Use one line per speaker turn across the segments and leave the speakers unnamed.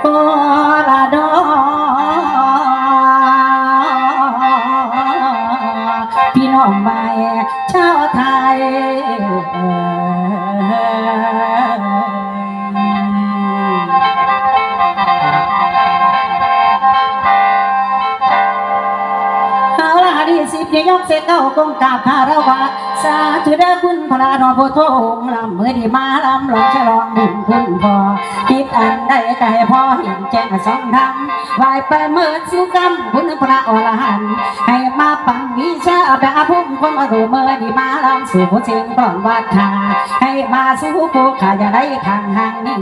โอละดอพี่น้องไม่ชาวไทยอาละดีสิบยกเสกเก้ากงกาบคารวะสาธุเด้อคุณพระนอโพโทงลำเมื่อดีมาลำหลงฉลองบุญคุณพ่อ อันใดก็ให้พ่อเห็นแจ้งสองทำไหวไปเมื่อสุกรรมบุญพระอรหันต์ให้มาปังวิชาดาพุ่มคนมาดูเมื่อดีมาลำสู่ผู้เสียงก่อนวัดทาให้มาสู่ผู้ขาอย่าได้ทางห่างนี้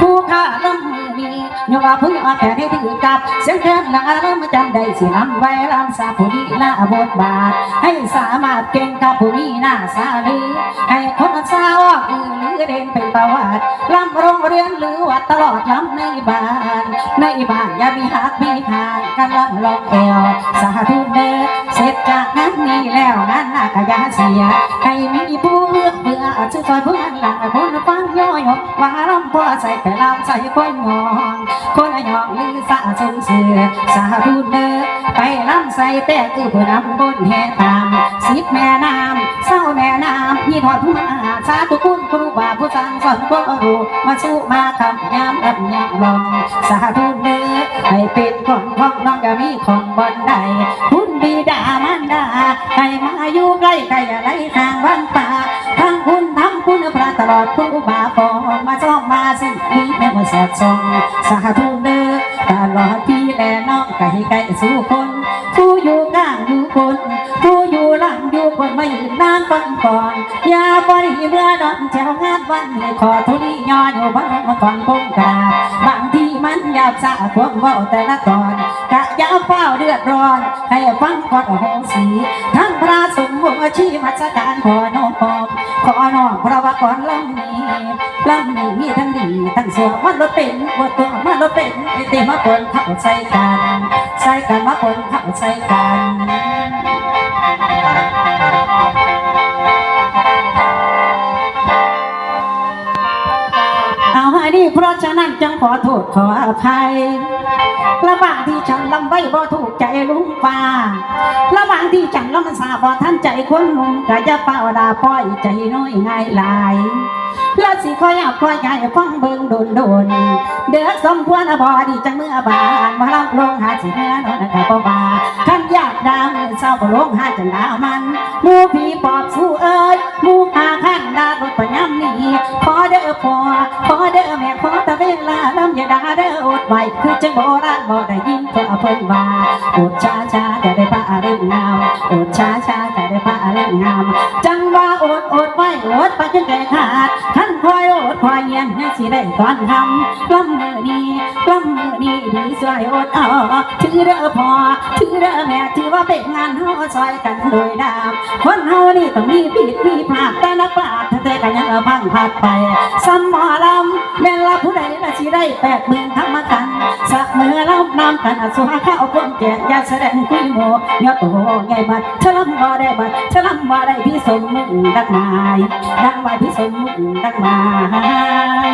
ผู้ขาลำ มือนี้ยว่าพึ่งเอาแต่ได้ถือกับเสียงเดินลังอารมณ์จำได้สิลำไว้ลำสาผู้นี้ละบทบาท ให้สามารถเก่งกับผู้นี้หน้าสาลือให้คนสาวอือหรือเด่นเป็นประวัติลำโรงเรียนหรือวัดตลอดลำในบ้าน ในบ้านอย่ามีหักมีทางกันลำลองแอวสาธุเด้อเสร็จจากงานนี้แล้วงานหน้ากะยาเสียให้มีผู้เลือเบื่อช่วยเพื่อนหลังคนฟัง ย่อยว่าลำพ่อใส่แต่ลำใส่คนยองคนยองลือสะสมเสือสาธุเด้อไปลำใส่แต่คือผู้นำบนแห่ตามสิบแม่น้ำเศร้าแม่น้ำมีทอดผู้มาสาธุคุณครูบาผู้สั่งสอนพวกรู้มาสู้มาคำยามรับยามลองสาธุเด้อให้เป็นของของน้องอย่ามีของบนใดคุณบิดามารดาให้มาอยู่ใกล้ใกล้อย่าไรทางวันตาทั้งคุณทำคุณพระตลอดครูบ แสอดส่องสาธุเด้อตลอดพี่และน้องไก่ไก่สู้คน ผู้อยู่กลางอยู่คน ผู้อยู่หลังอยู่คนไมายืนนานฟังก่อนอย่าบริเมื่อดอนแถวงานวันนี้ขอทุลียออยู่บ้านมาก่อนคงกราบบางทีมันหยาบสะพวงเว่าแต่ละตอนกะยาเฝ้าเดือดร้อน ให้ฟังก่อนโหสี ทั้งพระสงฆ์วงชีมัสการขอน้อมขอน้อมพระวก่อนลำนี้ลำนี้มี ทั้งเสือมันรถเป็นวัวตัวมันรถเป็นไอเตมาปนเข้าใส่กันใส่กันมาปนเข้าใส่กันเอาให้ดีเพราะฉะนั้น ขอโทษขออภัย ระหว่างที่ฉันลำไว้บ่ถูกใจลุงป้า ระหว่างที่ฉันลำสาบ่ท่านใจคนหนุ่มก็จะเป้าดาป้อยใจน้อยง่ายหลายแล้วสิคอยอยากคอยใหญ่ฟังเบิ่งโดนโดน เดือดสมควรบอดีจังเมื่อบานมาลับลงหาสิเมื่อนอนกับบ่บาขันยากดามเศร้าบ่ลงหาจังดามันมูผีปอบสู้เอ้ยมูหาขันดารถปัญญำนี่ขอเด้อพอ ไว้คือจังโบราณบ่ได้ยินเพิ่นเพิ่นว่าอดช้าช้าจะได้พระเรื่องงามอดช้าช้าจะได้พระเรื่องงาม จังว่าอดอดไว้อดไปจนแก่ขาดท่านคอยอดคอยเย็นให้สิได้ตอนทำกล้ำมือนี้กล้ำมือนี้ดีสวยอดเอาถือเด้อพอถือเด้อแม่ถือว่าเป็นงานเฮาซอยกันโดยดามคนเฮานี่ต้องมีผิดมีพลาดแต่นักปราชญ์แต่กันยังเอาพังพลาดไปซ้ำมอละ ผู้ใดละชีได้แปดหมื่นทั้มากันสักเมื่อเรานำกันอสุภาข้าวคนแก่ยาแสดงคุยโมยอตัวไงบัดฉลังบ่ได้บัดฉลังบ่ได้พี่สมมึงดักนายดังไว้พี่สมมึงดักนาย